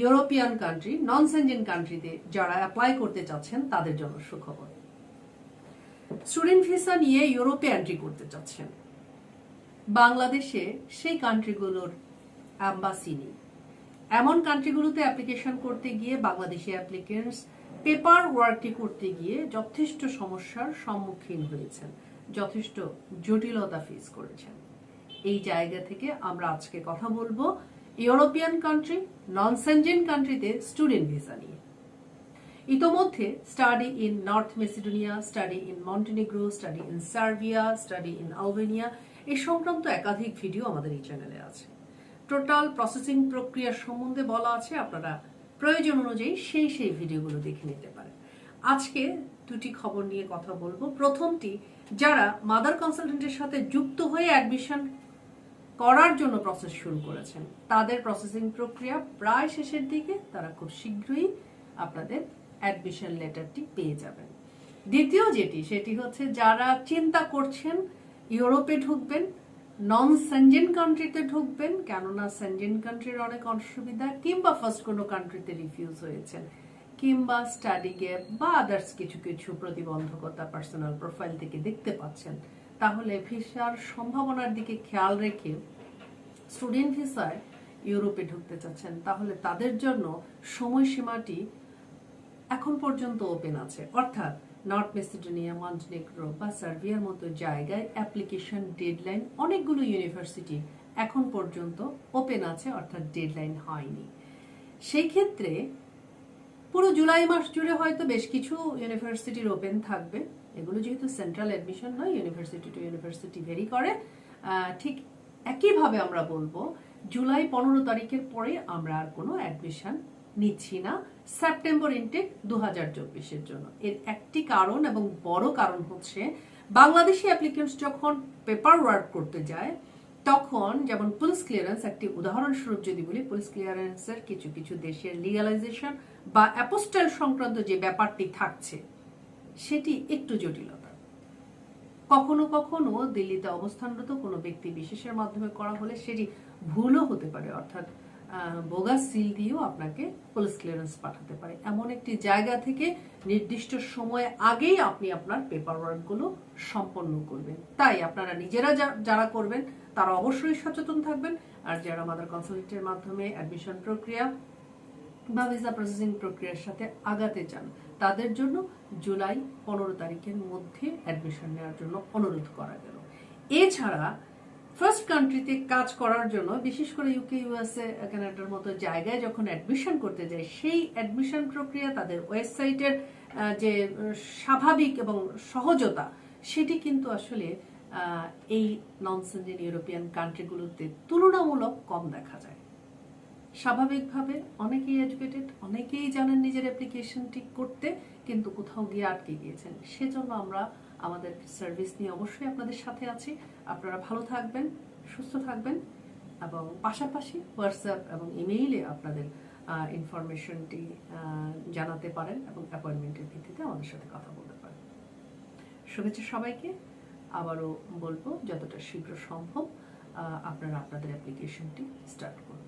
European country নন Schengen কান্ট্রিতে যারা apply করতে চাচ্ছেন, তাদের জন্য সুখবর। স্টুডেন্ট ভিসা নিয়ে ইউরোপে এন্ট্রি করতে চাচ্ছেন। বাংলাদেশে সেই কান্ট্রিগুলোর অ্যাম্বাসি নেই। এমন কান্ট্রিগুলোতে অ্যাপ্লিকেশন করতে গিয়ে বাংলাদেশি অ্যাপ্লিকেন্টস পেপার ওয়ার্কটি করতে গিয়ে যথেষ্ট সমস্যার সম্মুখীন হয়েছেন, যথেষ্ট জটিলতা ফেস করেছেন। এই জায়গা থেকে আমরা আজকে কথা বলব। ইউরোপিয়ান কান্ট্রি নন সেনজেন কান্ট্রিতে স্টুডেন্ট ভিসা নিয়ে। ইতোমধ্যে study in North Macedonia study in Montenegro study in Serbia study in Albania এ সংক্রান্ত একাধিক ভিডিও আমাদের এই চ্যানেলে আছে। টোটাল প্রসেসিং প্রক্রিয়া সম্বন্ধে বলা আছে, আপনারা প্রয়োজন অনুযায়ী সেই সেই ভিডিওগুলো দেখে নিতে পারেন। আজকে দুটি খবর নিয়ে কথা বলব। প্রথমটি, যারা মাদার কনসালটেন্টের সাথে যুক্ত হয়ে অ্যাডমিশন করার জন্য প্রসেস শুরু করেছেন। তাদের প্রসেসিং প্রক্রিয়া প্রায় শেষের দিকে, তারা খুব শীঘ্রই আপনাদের অ্যাডমিশন লেটারটি পেয়ে যাবেন। দ্বিতীয় যেটি, সেটি হচ্ছে যারা চিন্তা করছেন, ইউরোপে ঢুকবেন নন সেনজেন কান্ট্রিতে ঢুকবেন, কেননা সেনজেন কান্ট্রির অনেক অসুবিধা, কিংবা ফার্স্ট কোনো কান্ট্রিতে রিফিউজ হয়েছেন, কিংবা স্টাডি গ্যাপ বা আদার্স কিছু কিছু প্রতিবন্ধকতা পার্সোনাল প্রোফাইল থেকে দেখতে পাচ্ছেন তাহলে ভিসার সম্ভাবনার দিকে খেয়াল রেখে স্টুডেন্ট ভিসায় ইউরোপে ঢুকতে চাচ্ছেন, তাহলে তাদের জন্য সময়সীমাটি এখন পর্যন্ত ওপেন আছে। অর্থাৎ নর্থ মেসিডোনিয়া, মন্টেনেগ্রো বা সার্বিয়ার মতো জায়গায় অ্যাপ্লিকেশন ডেডলাইন অনেকগুলো ইউনিভার্সিটি এখন পর্যন্ত ওপেন আছে, অর্থাৎ ডেডলাইন হয়নি। সেই ক্ষেত্রে পুরো জুলাই মাস জুড়ে হয়তো বেশ কিছু ইউনিভার্সিটির ওপেন থাকবে। এগুলো যেহেতু সেন্ট্রাল অ্যাডমিশন নয় ইউনিভার্সিটি টু ইউনিভার্সিটি ভেরি করে। ঠিক একইভাবে আমরা বলব, জুলাই পনেরো তারিখের পরে আমরা আর কোনো অ্যাডমিশন নিচ্ছি না। সেপ্টেম্বর ইনটেক দু হাজার চব্বিশের জন্য। এর একটি কারণ এবং বড় কারণ হচ্ছে, বাংলাদেশি অ্যাপ্লিকেন্টস যখন পেপার ওয়ার্ক করতে যায় তখন যেমন পুলিশ ক্লিয়ারেন্স একটি উদাহরণস্বরূপ যদি বলি, পুলিশ ক্লিয়ারেন্সের কিছু কিছু দেশের লিগালাইজেশন বা অ্যাপোস্টাইল সংক্রান্ত যে ব্যাপারটি থাকছে, সেটি একটু জটিলতা। কখনো কখনো দিল্লিতে অবস্থানরত কোনো ব্যক্তি বিশেষের মাধ্যমে করা হলে সেটি ভুলও হতে পারে, অর্থাৎ বোগাস সিল দিয়েও আপনাকে পুলিশ ক্লিয়ারেন্স পাঠাতে পারে। এমন একটি জায়গা থেকে নির্দিষ্ট সময় আগেই আপনি আপনার পেপার ওয়ার্কগুলো সম্পন্ন করবেন। তাই আপনারা নিজেরা যারা করবেন, তারা অবশ্যই সচেতন থাকবেন। আর যারা মাদার কনসালটেন্টের মাধ্যমে অ্যাডমিশন প্রক্রিয়া বা ভিসা প্রসেসিং প্রক্রিয়ার সাথে আগাতে চান, তাদের জন্য জুলাই পনেরো তারিখের মধ্যে অ্যাডমিশন নেওয়ার জন্য অনুরোধ করা গেল। এছাড়া ফার্স্ট কান্ট্রিতে কাজ করার জন্য, বিশেষ করে ইউকে ইউএসএ কানাডার মতো জায়গায় যখন অ্যাডমিশন করতে যায়, সেই অ্যাডমিশন প্রক্রিয়া তাদের ওয়েবসাইটের যে, স্বাভাবিক এবং সহজতা, সেটি কিন্তু আসলে এই নন সেঞ্জেন ইউরোপিয়ান কান্ট্রিগুলোতে তুলনামূলক কম দেখা যায়। স্বাভাবিকভাবে অনেকেই এডুকেটেড অনেকেই জানেন নিজের অ্যাপ্লিকেশনটি করতে, কিন্তু কোথাও গিয়ে আটকে গিয়েছেন। সেজন্য আমরা আমাদের সার্ভিস নিয়ে অবশ্যই আপনাদের সাথে আছি। আপনারা ভালো থাকবেন, সুস্থ থাকবেন এবং পাশাপাশি হোয়াটসঅ্যাপ এবং ইমেইলে আপনাদের ইনফরমেশনটি জানাতে পারেন এবং অ্যাপয়েন্টমেন্টের ভিত্তিতে আমাদের সাথে কথা বলতে পারেন। শুভেচ্ছা সবাইকে। আবারও বলব, যতটা শীঘ্র সম্ভব আপনারা আপনাদের অ্যাপ্লিকেশনটি স্টার্ট করুন।